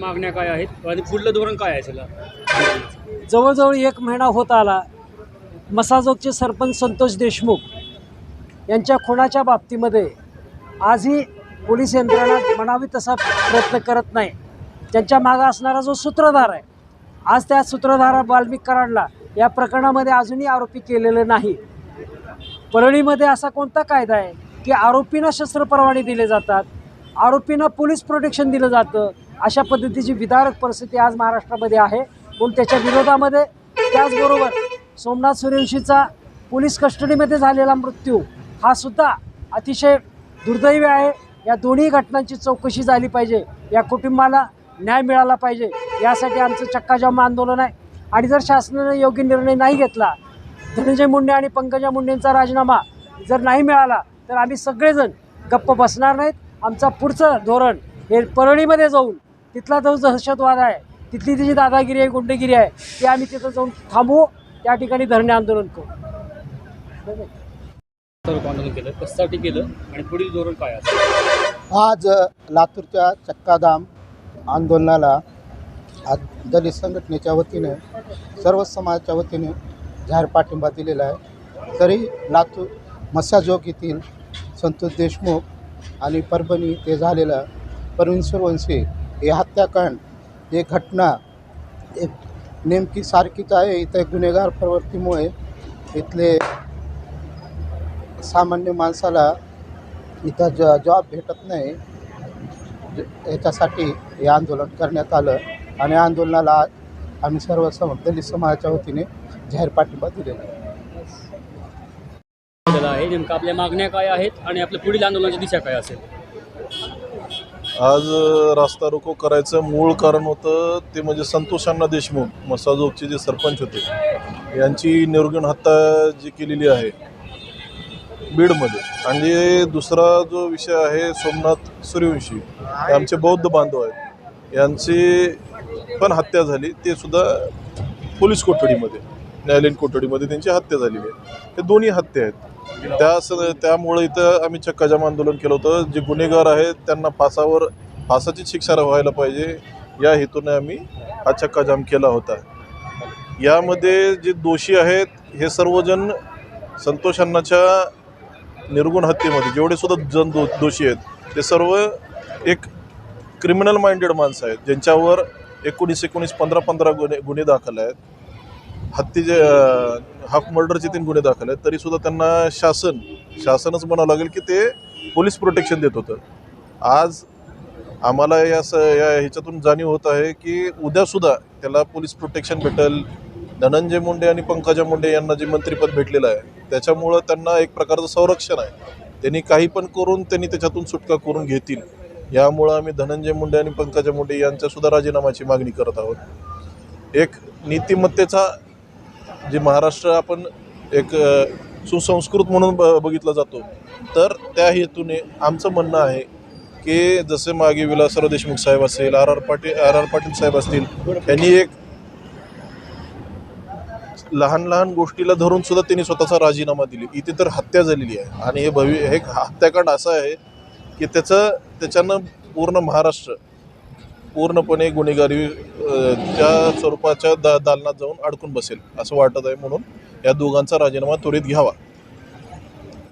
मागण्या काय आहेत? आणि पुढलं धोरण काय आहे त्याला जवळजवळ एक महिना होत आला. मसाजोगचे सरपंच संतोष देशमुख यांच्या खुनाच्या बाबतीमध्ये आजही पोलीस यंत्रणा म्हणावी तसा प्रयत्न करत नाही. त्यांच्या मागं असणारा जो सूत्रधार आहे आज त्या सूत्रधारा वाल्मिक कराडला या प्रकरणामध्ये अजूनही आरोपी केलेले नाही. परळीमध्ये असा कोणता कायदा आहे की आरोपींना शस्त्र परवाने दिले जातात? आरोपींना पोलीस प्रोटेक्शन दिलं जातं. अशा पद्धतीची विदारक परिस्थिती आज महाराष्ट्रामध्ये आहे. पण त्याच्या विरोधामध्ये? त्याचबरोबर सोमनाथ सूर्यवंशीचा पोलीस कस्टडीमध्ये झालेला मृत्यू हा सुद्धा अतिशय दुर्दैवी आहे. या दोन्ही घटनांची चौकशी झाली पाहिजे. या कुटुंबाला न्याय मिळाला पाहिजे. यासाठी आमचं चक्काजाम आंदोलन आहे. आणि जर शासनाने योग्य निर्णय नाही घेतला धनंजय मुंडे आणि पंकजा मुंडेंचा राजीनामा जर नाही मिळाला तर आम्ही सगळेजण गप्प बसणार नाहीत. आमचा पुढचं धोरण हे परळीमध्ये जाऊन तिथला जो दहशतवाद आहे तिथली तिची दादागिरी आहे गुंडगिरी आहे ते आम्ही तिथं जाऊन थांबवू त्या ठिकाणी धरणे आंदोलन करू. स्वरूप आंदोलन केलं? कशासाठी केलं? आणि पुढील धोरण काय आहे आज लातूरच्या चक्कादाम आंदोलनाला आज दलित संघटनेच्या वतीने सर्व समाजाच्या वतीने जाहीर पाठिंबा दिलेला आहे. तरी लातूर मस्याजोग येथील संतोष देशमुख आणि परभणी ते झालेलं परवीन सूरवंशी हे हत्याकांड हे घटना एक नेमकी सारखीच आहे इथे गुन्हेगार प्रवृत्तीमुळे इथले सामान्य माणसाला इथं ज जॉब भेटत नाही. याच्यासाठी हे आंदोलन करण्यात आलं आणि आंदोलनाला आम्ही सर्व सम दलित समाजाच्या वतीने जाहीर पाठिंबा दिलेला आहे. केलं आहे. नेमकं आपल्या मागण्या काय आहेत आणि आपल्या पुढील आंदोलनाची दिशा काय असेल? आज रास्ता रोको करायचं मूळ कारण होतं ते म्हणजे संतोष अण्णा देशमुख मसाजोगचे जे सरपंच होते यांची निर्गुण हत्या जी केलेली आहे बीडमध्ये. आणि दुसरा जो विषय आहे सोमनाथ सूर्यवंशी हे आमचे बौद्ध बांधव आहेत. यांची पण हत्या झाली ते सुद्धा पोलीस कोठडीमध्ये. न्यायालयीन कोठडीमध्ये त्यांची हत्या झालेली आहे. हे दोन्ही हत्या आहेत. त्या स- त्यामुळे इथं आम्ही चक्काजाम आंदोलन केलं होतं. जे गुन्हेगार आहेत त्यांना फासावर फासाची शिक्षा व्हायला पाहिजे. या हेतूने आम्ही हा चक्काजाम केला होता. यामध्ये जे दोषी आहेत हे सर्वजण संतोष अण्णाच्या निर्गुण हत्येमध्ये जेवढे सुद्धा जण दो दोषी आहेत ते सर्व एक क्रिमिनल माइंडेड माणसं आहेत ज्यांच्यावर एकोणीस एकोणीस पंधरा पंधरा गुन्हे गुन्हे दाखल आहेत. हत्तीचे जे हाफ मर्डरचे तीन गुन्हे दाखल आहेत तरीसुद्धा त्यांना शासन शासनच म्हणावं लागेल की ते पोलीस प्रोटेक्शन देत होतं. आज आम्हाला या स या ह्याच्यातून जाणीव होत आहे की उद्यासुद्धा त्याला पोलीस प्रोटेक्शन भेटेल. धनंजय मुंडे आणि पंकजा मुंडे यांना जे मंत्रिपद भेटलेलं आहे त्याच्यामुळं त्यांना एक प्रकारचं संरक्षण आहे. त्यांनी काही पण करून त्यांनी त्याच्यातून सुटका करून घेतील. यामुळं आम्ही धनंजय मुंडे आणि पंकजा मुंडे यांच्यासुद्धा राजीनामाची मागणी करत आहोत. एक नीतिमत्तेचा जे महाराष्ट्र आपण एक सुसंस्कृत म्हणून ब बघितला जातो तर त्या हेतूने आमचं म्हणणं आहे की जसे मागे विलासराव देशमुख साहेब असेल R R Patil R R Patil साहेब असतील त्यांनी एक लहान लहान गोष्टीला धरून सुद्धा त्यांनी स्वतःचा राजीनामा दिली. इथे तर हत्या झालेली आहे. आणि हे भवि हे हत्याकांड असं आहे की त्याचं त्याच्यानं पूर्ण महाराष्ट्र पूर्णपणे गुन्हेगारी त्या स्वरूपाच्या दा दालनात जाऊन अडकून बसेल असं वाटत आहे म्हणून या दोघांचा राजीनामा त्वरित घ्यावा.